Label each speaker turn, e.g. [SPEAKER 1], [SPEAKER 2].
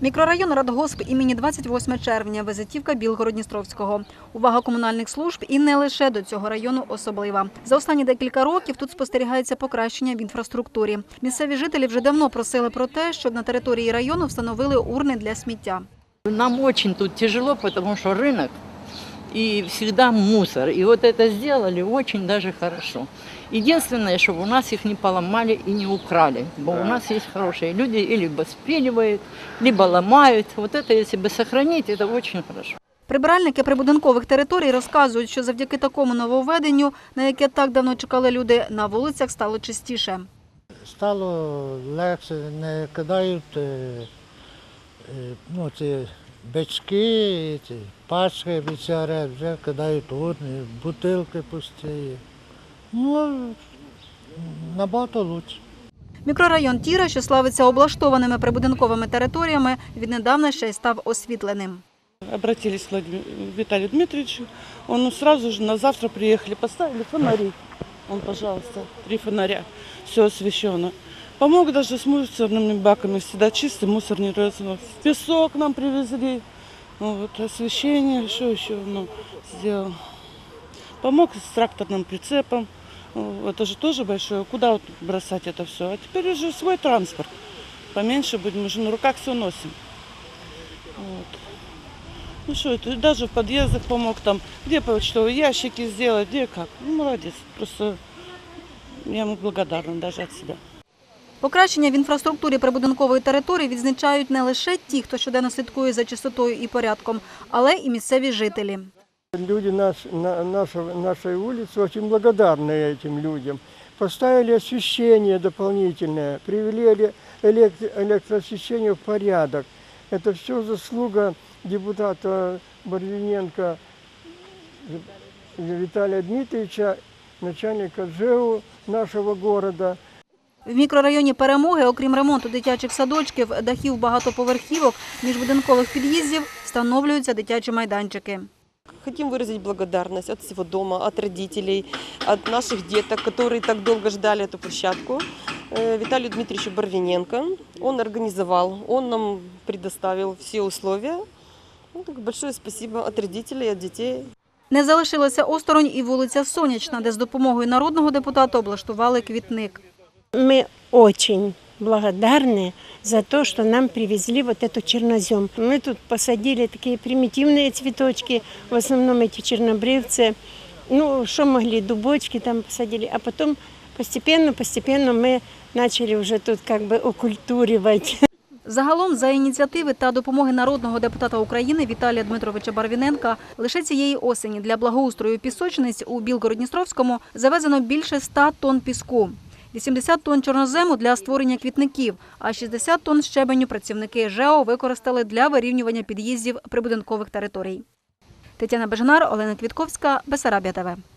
[SPEAKER 1] Мікрорайон Радгосп імені 28 червня, визитівка Білгород-Дністровського. Увага комунальних служб і не лише до цього району особлива. За останні декілька років тут спостерігається покращення в інфраструктурі. Місцеві жителі вже давно просили про те, щоб на території району встановили урни для сміття.
[SPEAKER 2] Нам дуже тут тяжело, тому що рынок и всегда мусор. И вот это сделали очень даже хорошо. Единственное, чтобы у нас их не поломали и не украли. Бо у нас есть хорошие люди, и либо спиливают, либо ломают. Вот это, если бы сохранить, это очень хорошо.
[SPEAKER 1] Прибиральники прибудинкових територій розказують, що завдяки такому нововведенню, на яке так давно чекали люди, на вулицях стало чистіше.
[SPEAKER 3] Стало легше, не кидають е, е, ну, ці бички, ці пачки від сигарет, вже кидають урни, бутилки пусті. Ну, набагато краще.
[SPEAKER 1] Мікрорайон Тіра, що славиться облаштованими прибудинковими територіями, віднедавна ще й став освітленим.
[SPEAKER 4] Обратились к Виталию Дмитриевичу. Он сразу же на завтра приехали, поставили фонари. Он, пожалуйста, три фонаря, все освещено. Помог даже с мусорными баками, всегда чистый мусор не разнос. Песок нам привезли, ну, вот, освещение, что еще ну, сделал. Помог с тракторным прицепом. Ну, Это же тоже большое. Куда вот бросать это все? А теперь уже свой транспорт. Поменьше будем, мы же на руках все носим. Вот. Ну что, это даже в подъездах помог там, где почтовые ящики сделать, где как. Ну, молодец. Просто я ему благодарна даже от себя.
[SPEAKER 1] Покращення в інфраструктурі прибудинкової території відзначають не лише ті, хто щоденно слідкує за чистотою і порядком, але і місцеві жителі.
[SPEAKER 5] Люди наш, на, нашего, нашей улицы очень благодарны этим людям. Поставили освещение дополнительное, привели эле- элект- электроосвещение в порядок. Это все заслуга депутата Барвиненко Виталия Дмитриевича, начальника ЖЭУ нашего города.
[SPEAKER 1] В мікрорайоні Перемоги, окрім ремонту дитячих садочків, дахів багатоповерхівок, міжбудинкових під'їздів, встановлюються дитячі майданчики.
[SPEAKER 6] Хотим выразить благодарность от всего дома, от родителей, от наших деток, которые так долго ждали эту площадку. Э, Виталию Дмитриевичу Барвиненко. Он организовал, он нам предоставил все условия. Ну, так большое спасибо от родителей, от детей.
[SPEAKER 1] Не залишилася осторонь і вулиця Сонячна, де з допомогою народного депутата облаштували квітник.
[SPEAKER 7] Мы очень благодарны за то, что нам привезли вот эту чернозем. Мы тут посадили такие примитивные цветочки, в основном эти чернобревцы. Ну, что могли, дубочки там посадили. А потом постепенно, постепенно мы начали уже тут как бы окультуривать.
[SPEAKER 1] Загалом, за ініціативи та допомоги народного депутата України Віталія Дмитровича Барвіненка, лише цієї осені для благоустрою пісочниць у Білгород-Дністровському завезено більше 100 тонн піску. 80 тонн чорнозему для створення квітників, а 60 тонн щебеню працівники ЖЕО використали для вирівнювання під'їздів прибудинкових територій. Тетяна Бежанар, Олена Квітковська, Бесарабія ТВ.